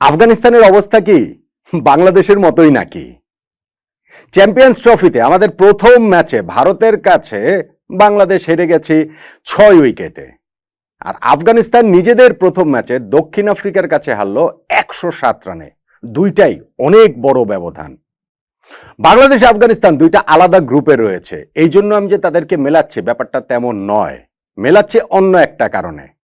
আফগানিস্তানের অবস্থা কি? বাংলাদেশের মতোই নাকি? চ্যাম্পিয়ন্স ট্রফিতে আমাদের প্রথম ম্যাচে ভারতের কাছে বাংলাদেশ হেরে গেছি ছয় উইকেটে। আর আফগানিস্তান নিজেদের প্রথম ম্যাচে দক্ষিণ আফ্রিকার কাছে হারলো একশো সাত রানে। দুইটাই অনেক বড় ব্যবধান। বাংলাদেশ, আফগানিস্তান দুইটা আলাদা গ্রুপে রয়েছে। এই জন্য আমি যে তাদেরকে মেলাচ্ছি, ব্যাপারটা তেমন নয়। মেলাচ্ছে অন্য একটা কারণে।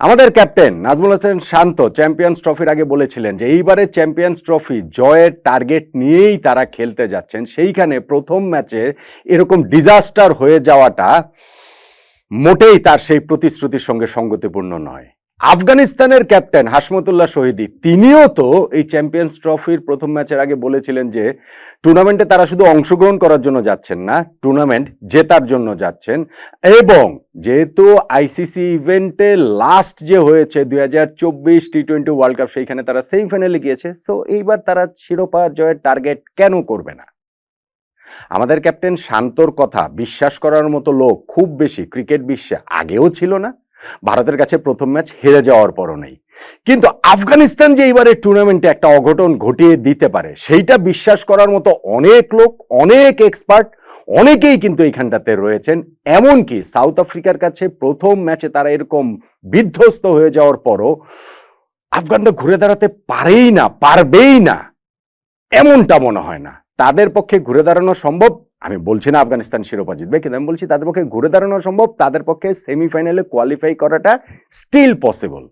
আমাদের ক্যাপ্টেন নাজমুল হোসেন শান্ত চ্যাম্পিয়ন্স ট্রফির আগে বলেছিলেন যে এইবারে চ্যাম্পিয়ন্স ট্রফি জয়ের টার্গেট নিয়েই তারা খেলতে যাচ্ছেন। সেইখানে প্রথম ম্যাচে এরকম ডিজাস্টার হয়ে যাওয়াটা মোটেই তার সেই প্রতিশ্রুতির সঙ্গে সঙ্গতিপূর্ণ নয়। আফগানিস্তানের ক্যাপ্টেন হাসমতুল্লাহ শহীদি, তিনিও তো এই চ্যাম্পিয়ন্স ট্রফির প্রথম ম্যাচের আগে বলেছিলেন যে টুর্নামেন্টে তারা শুধু অংশগ্রহণ করার জন্য যাচ্ছেন না, টুর্নামেন্ট জেতার জন্য যাচ্ছেন। এবং যেহেতু আইসিসি ইভেন্টে লাস্ট যে হয়েছে দুই হাজার চব্বিশ টি টোয়েন্টি ওয়ার্ল্ড কাপ সেইখানে তারা সেমিফাইনালে গিয়েছে। সো এইবার তারা শিরোপা জয়ের টার্গেট কেন করবে না? আমাদের ক্যাপ্টেন শান্তর কথা, বিশ্বাস করার মতো লোক খুব বেশি, ক্রিকেট বিশ্বে আগেও ছিল না। ভারতের কাছে প্রথম ম্যাচ হেরে যাওয়ার পরও নেই। কিন্তু আফগানিস্তান যে এইবারে টুর্নামেন্টে একটা অঘটন ঘটিয়ে দিতে পারে, সেইটা বিশ্বাস করার মতো অনেক লোক, অনেক এক্সপার্ট অনেকেই কিন্তু এইখানটাতে রয়েছেন। এমনকি সাউথ আফ্রিকার কাছে প্রথম ম্যাচে তারা এরকম বিধ্বস্ত হয়ে যাওয়ার পরও আফগানরা ঘুরে দাঁড়াতে পারেই না, পারবেই না। এমনটা মনে হয় না। তাদের পক্ষে ঘুরে দাঁড়ানো সম্ভব আমি বলছি না আফগানিস্তান শিরোপা জিতবে কিন্তু আমি বলছি তাদের পক্ষে ঘুরে দাঁড়ানো সম্ভব, তাদের পক্ষে সেমিফাইনালে কোয়ালিফাই করাটা স্টিল পসিবল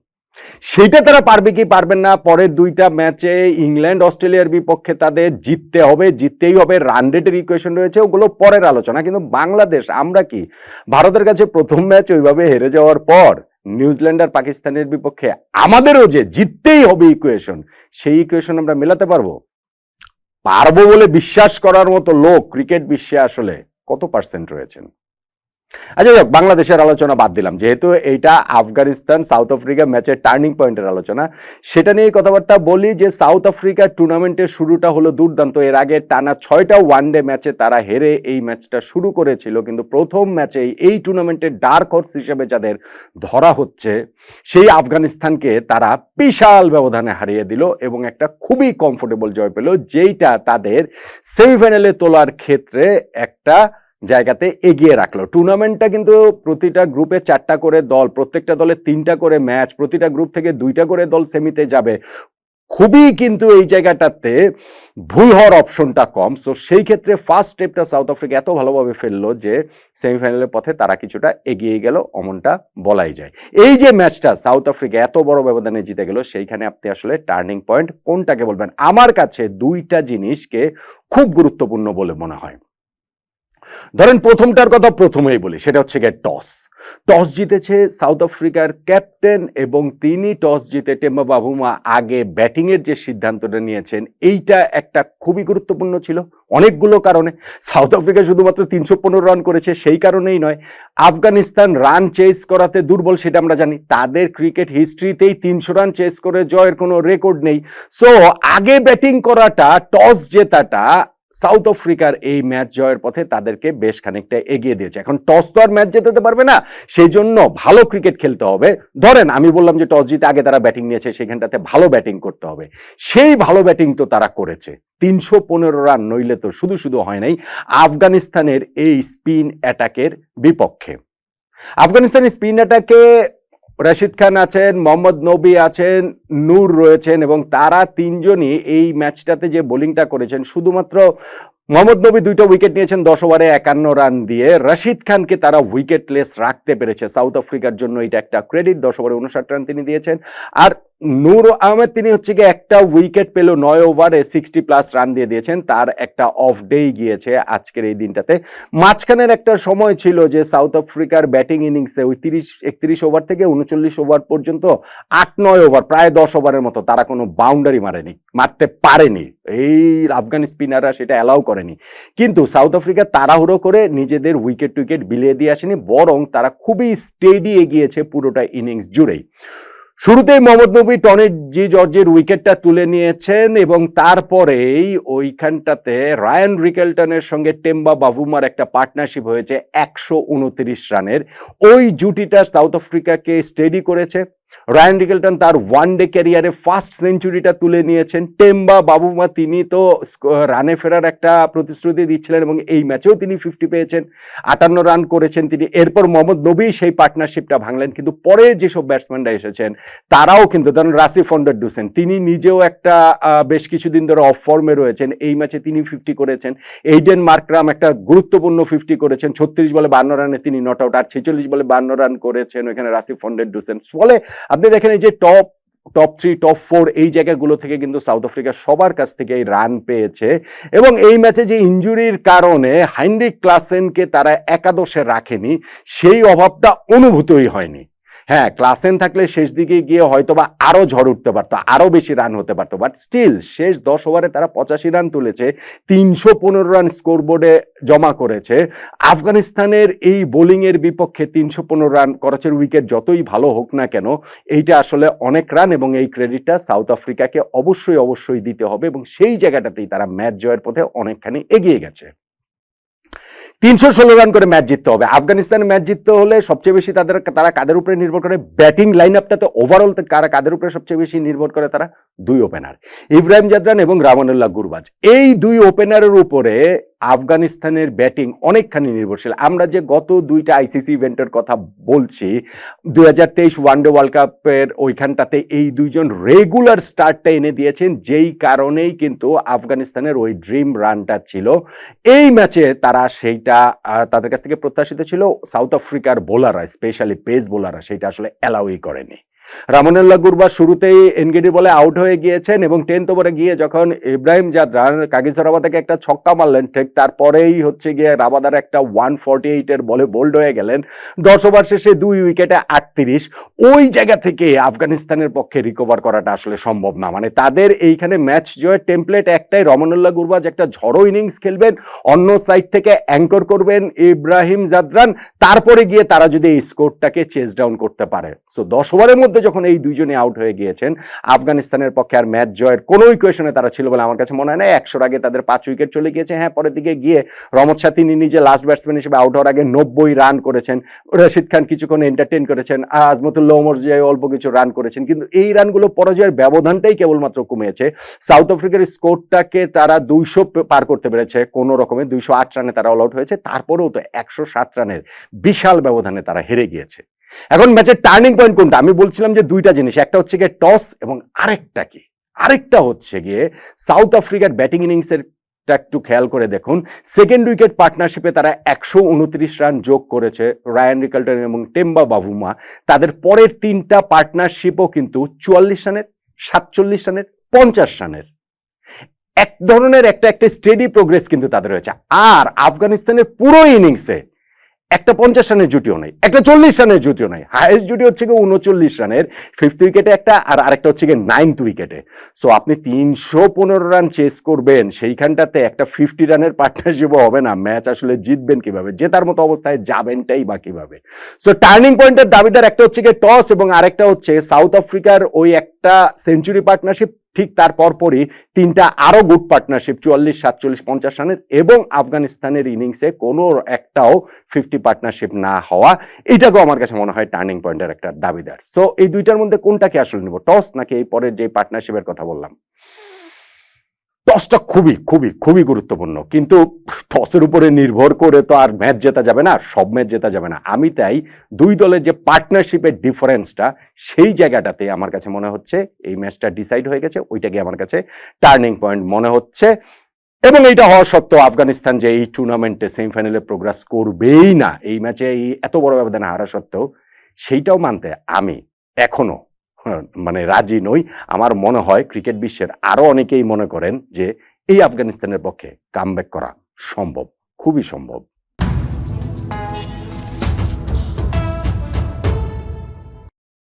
সেটা তারা পারবে কি পারবেন না, পরের দুইটা ম্যাচে ইংল্যান্ড, অস্ট্রেলিয়ার বিপক্ষে তাদের জিততে হবে, জিততেই হবে রান রেটের ইকুয়েশন রয়েছে, ওগুলো পরের আলোচনা, কিন্তু বাংলাদেশ, আমরা কি, ভারতের কাছে প্রথম ম্যাচ ওইভাবে হেরে যাওয়ার পর, নিউজিল্যান্ড আর পাকিস্তানের বিপক্ষে আমাদেরও যে জিততেই হবে ইকুয়েশন সেই ইকুয়েশন আমরা মেলাতে পারব? পারব বলে বিশ্বাস করার মতো লোক ক্রিকেট বিশ্বে আসলে কত পার্সেন্ট রয়েছেন? আচ্ছা যাক বাংলাদেশের আলোচনা বাদ দিলাম। যেহেতু এইটা আফগানিস্তান, সাউথ আফ্রিকা ম্যাচের টার্নিং পয়েন্টের আলোচনা, সেটা নিয়ে কথাবার্তা বলি যে, সাউথ আফ্রিকা টুর্নামেন্টের শুরুটা হলো দুর্দান্ত। এর আগে টানা ছয়টা ওয়ানডে ম্যাচে তারা হেরে এই ম্যাচটা শুরু করেছিল, কিন্তু প্রথম ম্যাচেই এই টুর্নামেন্টের ডার্ক হর্স হিসেবে যাদের ধরা হচ্ছে, সেই আফগানিস্তানকে তারা বিশাল ব্যবধানে হারিয়ে দিল এবং একটা খুবই কমফোর্টেবল জয় পেল, যেইটা তাদের সেমিফাইনালে তোলার ক্ষেত্রে একটা জায়গাতে এগিয়ে রাখল। টুর্নামেন্টটা কিন্তু প্রতিটা গ্রুপে চারটা করে দল, প্রত্যেকটা দলে তিনটা করে ম্যাচ, প্রতিটা গ্রুপ থেকে দুইটা করে দল সেমিতে যাবে। খুবই কিন্তু এই জায়গাটাতে ভুল হওয়ার অপশনটা কম। সো সেই ক্ষেত্রে ফার্স্ট স্টেপটা সাউথ আফ্রিকা এত ভালোভাবে ফেলল যে সেমিফাইনালের পথে তারা কিছুটা এগিয়ে গেল, অমনটা বলাই যায়। এই যে ম্যাচটা সাউথ আফ্রিকা এত বড় ব্যবধানে জিতে গেল, সেইখানে আপনি আসলে টার্নিং পয়েন্ট কোনটাকে বলবেন? আমার কাছে দুইটা জিনিসকে খুব গুরুত্বপূর্ণ বলে মনে হয়। ধরেন প্রথমটার কথা প্রথমেই বলি, সেটা হচ্ছে গিয়ে টস। টস জিতেছে সাউথ আফ্রিকার ক্যাপ্টেন এবং তিনি টস জিতে টেম্বা বাবুমা আগে ব্যাটিংয়ের যে সিদ্ধান্তটা নিয়েছেন, এইটা একটা খুবই গুরুত্বপূর্ণ ছিল অনেকগুলো কারণে। সাউথ আফ্রিকা শুধুমাত্র তিনশো পনেরো রান করেছে, সেই কারণেই নয়, আফগানিস্তান রান চেস করাতে দুর্বল সেটা আমরা জানি। তাদের ক্রিকেট হিস্ট্রিতেই তিনশো রান চেস করে জয়ের কোনো রেকর্ড নেই। সো আগে ব্যাটিং করাটা, টস জেতাটা সাউথ আফ্রিকার এই ম্যাচ জয়ের পথে তাদেরকে বেশ খানিকটা এগিয়ে দিয়েছে। এখন টস তো আর ম্যাচ জেতাতে পারবে না সেই জন্য ভালো ক্রিকেট খেলতে হবে। ধরেন, আমি বললাম যে টস জিতে আগে তারা ব্যাটিং নিয়েছে, সেখানটাতে ভালো ব্যাটিং করতে হবে। সেই ভালো ব্যাটিং তো তারা করেছে। তিনশো পনেরো রান নইলে তো শুধু শুধু হয় নাই, আফগানিস্তানের এই স্পিন অ্যাটাকের বিপক্ষে। আফগানিস্তানের স্পিন অ্যাটাকে রশিদ খান আছেন, মোহাম্মদ নবী আছেন, নূর রয়েছেন এবং তারা তিনজনই এই ম্যাচটাতে যে বোলিংটা করেছেন, শুধুমাত্র মোহাম্মদ নবী দুইটা উইকেট নিয়েছেন, দশ ওভারে একান্ন রান দিয়ে। রশিদ খানকে তারা উইকেটলেস রাখতে পেরেছে, সাউথ আফ্রিকার জন্য এটা একটা ক্রেডিট, দশ ওভারে উনষাট রান তিনি দিয়েছেন। আর নূর আহমেদ, তিনি হচ্ছে গিয়ে একটা উইকেট পেল নয় ওভারে সিক্সটি প্লাস রান দিয়ে দিয়েছেন। তার একটা অফ ডেই গিয়েছে আজকের এই দিনটাতে। মাঝখানের একটা সময় ছিল যে সাউথ আফ্রিকার ব্যাটিং ইনিংসে ওই তিরিশ, একত্রিশ ওভার থেকে উনচল্লিশ ওভার পর্যন্ত আট, নয় ওভার প্রায় দশ ওভারের মতো তারা কোনো বাউন্ডারি মারেনি, মারতে পারেনি। এই আফগান স্পিনাররা সেটা অ্যালাউ করেনি। কিন্তু সাউথ আফ্রিকা তাড়াহুড়ো করে নিজেদের উইকেট টুইকেট বিলিয়ে দিয়ে আসেনি, বরং তারা খুবই স্টেডি এগিয়েছে পুরোটা ইনিংস জুড়েই। শুরুতেই মোহাম্মদ নবী টনি জি জর্জের উইকেটটা তুলে নিয়েছেন এবং তারপরেই ওইখানটাতে রায়ান রিকেলটনের সঙ্গে টেম্বা বাবুমার একটা পার্টনারশিপ হয়েছে একশো উনত্রিশ রানের। ওই জুটিটা সাউথ আফ্রিকাকে স্টেডি করেছে। রায়ান রিকেলটন তার ওয়ান ডে ক্যারিয়ারে ফার্স্ট সেঞ্চুরিটা তুলে নিয়েছেন। টেম্বা বাবুমা তিনি তো রানে ফেরার একটা প্রতিশ্রুতি দিচ্ছিলেন এবং এই ম্যাচেও তিনি ফিফটি পেয়েছেন, আটান্ন রান করেছেন তিনি। এরপর মোহাম্মদ নবী সেই পার্টনারশিপটা ভাঙলেন। কিন্তু পরে যেসব ব্যাটসম্যানরা এসেছেন, তারাও কিন্তু ধরেন রাসি ফন্ডার ডুসেন, তিনি নিজেও একটা বেশ কিছুদিন ধরে অফ ফর্মে রয়েছেন। এই ম্যাচে তিনি ফিফটি করেছেন। এইডেন মার্করাম একটা গুরুত্বপূর্ণ ফিফটি করেছেন। ছত্রিশ বলে বান্ন রানে তিনি নট আউট আর ছেচল্লিশ বলে বান্ন রান করেছেন ওখানে রাসি ফন্ডের ডুসেন। ফলে আপনি দেখেন এই যে top top three top four এই জায়গাগুলো থেকে কিন্তু সাউথ আফ্রিকা সবার কাছ থেকে এই রান পেয়েছে এবং এই ম্যাচে যে ইঞ্জুরির কারণে হাইন্ড্রিক ক্লাসেনকে তারা একাদশে রাখেনি, সেই অভাবটা অনুভূতই হয়নি। হ্যাঁ ক্লাসেন থাকলে শেষ দিকে গিয়ে হয়তো বা আরও ঝড় উঠতে পারতো আরও বেশি রান হতে পারতো বাট স্টিল শেষ দশ ওভারে তারা পঁচাশি রান তুলেছে, তিনশো পনেরো রান স্কোর বোর্ডে জমা করেছে। আফগানিস্তানের এই বোলিংয়ের বিপক্ষে তিনশো পনেরো রান করাচের উইকেট যতই ভালো হোক না কেন, এইটা আসলে অনেক রান এবং এই ক্রেডিটটা সাউথ আফ্রিকাকে অবশ্যই অবশ্যই দিতে হবে এবং সেই জায়গাটাতেই তারা ম্যাচ জয়ের পথে অনেকখানি এগিয়ে গেছে। তিনশো ষোলো রান করে ম্যাচ জিততে হবে। আফগানিস্তানের ম্যাচ জিততে হলে সবচেয়ে বেশি তাদের তারা কাদের উপরে নির্ভর করে? ব্যাটিং লাইন আপটাতে ওভারঅল কারা কাদের উপরে সবচেয়ে বেশি নির্ভর করে তারা? দুই ওপেনার ইব্রাহিম জাদরান এবং রামানুল্লাহ গুরবাজ। এই দুই ওপেনারের উপরে আফগানিস্তানের ব্যাটিং অনেকখানি নির্ভরশীল। আমরা যে গত দুইটা আইসিসি ইভেন্টের কথা বলছি, দুই হাজার তেইশ ওয়ানডে ওয়ার্ল্ড কাপের ওইখানটাতে এই দুইজন রেগুলার স্টার্টটা এনে দিয়েছেন, যেই কারণেই কিন্তু আফগানিস্তানের ওই ড্রিম রানটা ছিল। এই ম্যাচে তারা সেইটা তাদের কাছ থেকে প্রত্যাশিত ছিল সাউথ আফ্রিকার বোলাররা স্পেশালি পেস বোলাররা সেটা আসলে অ্যালাউই করেনি। রামনুল্লাহ গুরবা শুরুতেই এনগেডি বলে আউট হয়ে গিয়েছেন এবং টেন্থ ওভারে গিয়ে যখন ইব্রাহিম জাদরান কাগিসরাবা থেকে একটা ছক্কা মারলেন, ঠিক তারপরেই হচ্ছে গিয়ে রাবাদার একটা ওয়ান ফর্টি এইটের বলে বোল্ড হয়ে গেলেন। দশ ওভার শেষে দুই উইকেটে আটত্রিশ। ওই জায়গা থেকে আফগানিস্তানের পক্ষে রিকভার করাটা আসলে সম্ভব না। মানে তাদের এইখানে ম্যাচ জয়ের টেমপ্লেট একটাই রমনুল্লাহ গুরবাজ একটা ঝড়ো ইনিংস খেলবেন, অন্য সাইড থেকে অ্যাঙ্কর করবেন ইব্রাহিম জাদরান তারপরে গিয়ে তারা যদি এই স্কোরটাকে চেস ডাউন করতে পারে। সো দশ ওভারের মধ্যে যখন এই দুইজনে আউট হয়ে গিয়েছেন, আফগানিস্তানের পক্ষে আর ম্যাচ জয়ের কোনো ইকুয়েশনে তারা ছিল বলে আমার কাছে মনে হয় না। একশোর আগে তাদের পাঁচ উইকেট চলে গিয়েছে। হ্যাঁ পরের দিকে গিয়ে রমত শাহ তিনি নিজে লাস্ট ব্যাটসম্যান হিসেবে আউট হওয়ার আগে নব্বই রান করেছেন। রশিদ খান কিছুক্ষণ এন্টারটেন করেছেন। আজমতুল্লাহ ওমর যে অল্প কিছু রান করেছেন। কিন্তু এই রানগুলো পরাজয়ের ব্যবধানটাই কেবলমাত্র কমেছে সাউথ আফ্রিকার স্কোরটাকে তারা দুইশো পার করতে পেরেছে। কোনো রকমে দুইশো আট রানে তারা অল আউট হয়েছে। তারপরেও তো একশো সাত রানের বিশাল ব্যবধানে তারা হেরে গিয়েছে। এখন ম্যাচের টার্নিং পয়েন্ট কোনটা? আমি বলছিলাম যে দুইটা জিনিস, একটা হচ্ছে গিয়ে টস এবং আরেকটা কি? আরেকটা হচ্ছে গিয়ে সাউথ আফ্রিকার ব্যাটিং ইনিংসের একটু খেয়াল করে দেখুন। সেকেন্ড উইকেট পার্টনারশিপে তারা একশো উনত্রিশ রান যোগ করেছে রায়ান রিকাল্টন এবং টেম্বা বাবুমা। তাদের পরের তিনটা পার্টনারশিপও কিন্তু চুয়াল্লিশ রানের, সাতচল্লিশ রানের, পঞ্চাশ রানের। এক ধরনের একটা একটা স্টেডি প্রোগ্রেস কিন্তু তাদের রয়েছে। আর আফগানিস্তানের পুরো ইনিংসে একটা পঞ্চাশ রানের জুটিও নেই, একটা চল্লিশ রানের জুটিও নেই। হায়েস্ট জুটি হচ্ছে গিয়ে উনচল্লিশ রানের ফিফথ উইকেটে একটা, আর আরেকটা হচ্ছে গিয়ে নাইনথ উইকেটে সো আপনি তিনশো পনেরো রান চেস করবেন, সেইখানটাতে একটা ফিফটি রানের পার্টনারশিপও হবে না। ম্যাচ আসলে জিতবেন কীভাবে? জেতার মতো অবস্থায় যাবেনটাই বা কীভাবে? সো টার্নিং পয়েন্টের দাবিদার একটা হচ্ছে গিয়ে টস এবং আরেকটা হচ্ছে সাউথ আফ্রিকার ওই একটা সেঞ্চুরি পার্টনারশিপ ঠিক তার পরপরই তিনটা আরও গুড পার্টনারশিপ চুয়াল্লিশ, সাতচল্লিশ, পঞ্চাশ রানের এবং আফগানিস্তানের ইনিংসে কোনো একটাও ফিফটি পার্টনারশিপ না হওয়া। এটাকেও আমার কাছে মনে হয় টার্নিং পয়েন্টের একটা দাবিদার। সো এই দুইটার মধ্যে কোনটাকে আসলে নিব? টস নাকি এই পরের যে পার্টনারশিপের কথা বললাম? টসটা খুবই খুবই খুবই গুরুত্বপূর্ণ। কিন্তু টসের উপরে নির্ভর করে তো আর ম্যাচ জেতা যাবে না সব ম্যাচ জেতা যাবে না। আমি তাই দুই দলের যে পার্টনারশিপের ডিফারেন্সটা সেই জায়গাটাতে আমার কাছে মনে হচ্ছে এই ম্যাচটা ডিসাইড হয়ে গেছে ওইটাকে আমার কাছে টার্নিং পয়েন্ট মনে হচ্ছে। এবং এইটা হওয়া সত্ত্বেও আফগানিস্তান যে এই টুর্নামেন্টে সেমিফাইনালে প্রোগ্রেস করবেই না এই ম্যাচে এই এত বড় ব্যবধানে হারা সত্ত্বেও সেইটাও মানতে আমি এখনও হ্যাঁ, মানে রাজি নই। আমার মনে হয় ক্রিকেট বিশ্বের আরও অনেকেই মনে করেন যে এই আফগানিস্তানের পক্ষে কামব্যাক করা সম্ভব, খুবই সম্ভব।